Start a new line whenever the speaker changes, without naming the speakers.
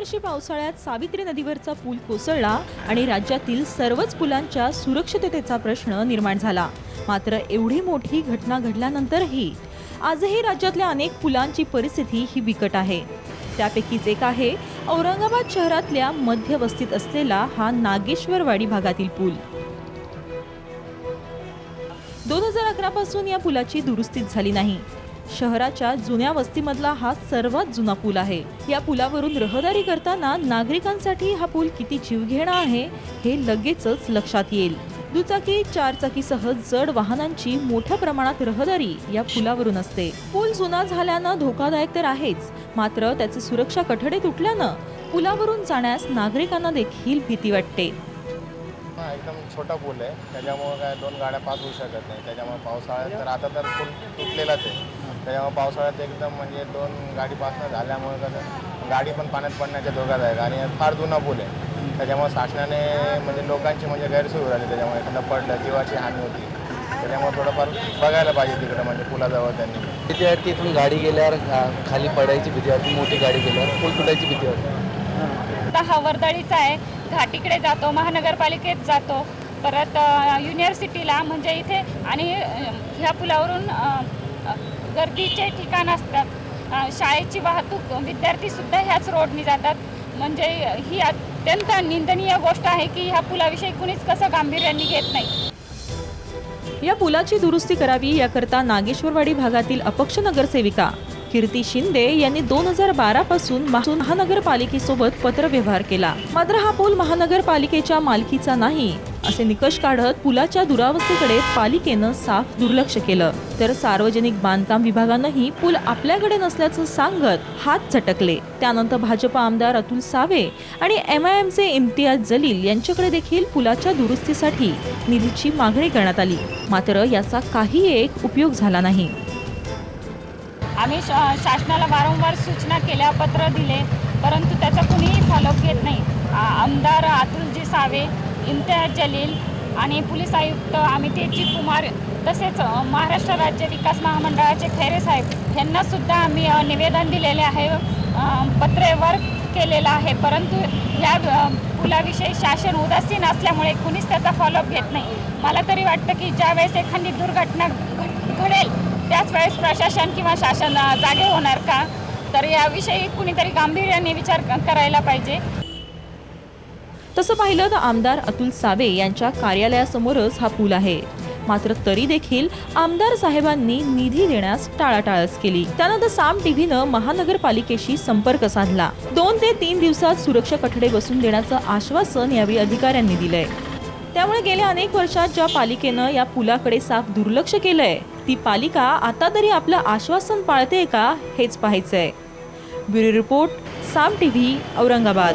यावर्षी पावसाळ्यात सावित्री नदीवरचा पूल कोसळला आणि राज्यातील सर्वच पुलांच्या सुरक्षिततेचा प्रश्न निर्माण झाला. मात्र एवढी मोठी घटना घडल्यानंतरही आजही राज्यातल्या अनेक पुलांची परिस्थिती ही बिकट आहे. त्यापैकीच एक आहे औरंगाबाद शहरातल्या मध्य वस्तीत असलेला हा नागेश्वरवाडी भागातील पूल. दोन हजार अकरा पासून या पुलाची दुरुस्तीच झाली नाही. शहराच्या जुन्या वस्तीमधला हा सर्वात जुना पूल आहे. या पुलावरून रहदारी करताना नागरिकांसाठी हा पूल किती जीवघेणा आहे हे लगेचच लक्षात येईल. दुचाकी चारचाकीसह जड वाहनांची मोठ्या प्रमाणात रहदारी या पुलावरून असते. पूल जुना झाल्यानं धोकादायक तर आहेच मात्र त्याचे सुरक्षा कठडे तुटल्यानं पुलावरून जाण्यास नागरिकांना देखील भीती वाटते.
एकदम छोटा पूल आहे. त्याच्यामुळं काय दोन गाड्या पास होऊ शकत नाही. त्याच्यामुळे पावसाळ्यात तर आता तर पूल तुटलेलाच आहे. त्याच्यामुळे पावसाळ्यात एकदम म्हणजे दोन गाडी पास न झाल्यामुळे कसं गाडी पण पाण्यात पडण्याच्या धोक्यात आहे आणि फार जुना पूल आहे. त्याच्यामुळे शासनाने म्हणजे लोकांची म्हणजे गैरसोय झाली त्याच्यामुळे एखादं पडलं जीवाची हानी होती. त्याच्यामुळे थोडंफार बघायला पाहिजे तिकडं म्हणजे पुलाजवळ त्यांनी.
भीती वाटते तिथून गाडी गेल्यावर खाली पडायची भीती वाटते मोठी गाडी गेल्यावर पूल तुटायची भीती वाटते?
आता हा वर्दळीचा आहे. घाटीकडे जातो महानगरपालिकेत जातो. परत युनिव्हर्सिटीला म्हणजे इथे आणि ह्या पुलावरून गर्दीचे ठिकाण असतात. शाळेची वाहतूक विद्यार्थीसुद्धा ह्याच रोडनी जातात. म्हणजे ही अत्यंत निंदनीय गोष्ट आहे की ह्या पुलाविषयी कुणीच कसं गांभीर्याने घेत नाही.
या पुलाची दुरुस्ती करावी याकरता नागेश्वरवाडी भागातील अपक्ष नगरसेविका कीर्ती शिंदे यांनी दोन हजार बारा पासून महानगरपालिकेसोबत पत्रव्यवहार केला. मात्र हा पूल महानगरपालिकेच्या मालकीचा नाही. असे निकष काढत पुलाच्या दुरावस्थेकडे पालिकेनं साफ दुर्लक्ष केलं. तर सार्वजनिक बांधकाम विभागानंही पूल आपल्याकडे नसल्याचं सांगत हात झटकले. त्यानंतर भाजप आमदार अतुल सावे आणि एम आय एमचे इम्तियाज जलील यांच्याकडे देखील पुलाच्या दुरुस्तीसाठी निधीची मागणी करण्यात आली. मात्र याचा काही एक उपयोग झाला नाही.
आम्ही शा शासनाला वारंवार सूचना केल्या पत्र दिले परंतु त्याचा कुणीही फॉलोअप घेत नाही. आमदार अतुलजी सावे इम्तियाज जलील आणि पोलीस आयुक्त अमितेशजी कुमार तसेच महाराष्ट्र राज्य विकास महामंडळाचे खैरे साहेब ह्यांनासुद्धा आम्ही निवेदन दिलेले आहे पत्रेवर केलेलं आहे. परंतु ह्या पुलाविषयी शासन उदासीन असल्यामुळे कुणीच त्याचा फॉलोअप घेत नाही. मला तरी वाटतं की ज्यावेळेस एखादी दुर्घटना घड- घडेल त्याच वेळेस प्रशासन किंवा शासन जागे होणार का? तर याविषयी कुणीतरी गांभीर्याने विचार करायला पाहिजे.
तसं पाहिलं तर आमदार अतुल सावे यांच्या कार्यालयासमोरच हा पूल आहे. मात्र तरी देखील आमदार साहेबांनी निधी देण्यास टाळाटाळच केली. त्यानंतर साम टीव्हीनं महानगरपालिकेशी संपर्क साधला. दोन ते तीन दिवसात सुरक्षा कठडे बसून देण्याचं आश्वासन यावेळी अधिकाऱ्यांनी दिलंय. त्यामुळे गेल्या अनेक वर्षात ज्या पालिकेनं या पुलाकडे साफ दुर्लक्ष केलंय ती पालिका आता तरी आपलं आश्वासन पाळते का हेच पाहायचंय. Bureau report Saam T V Aurangabad.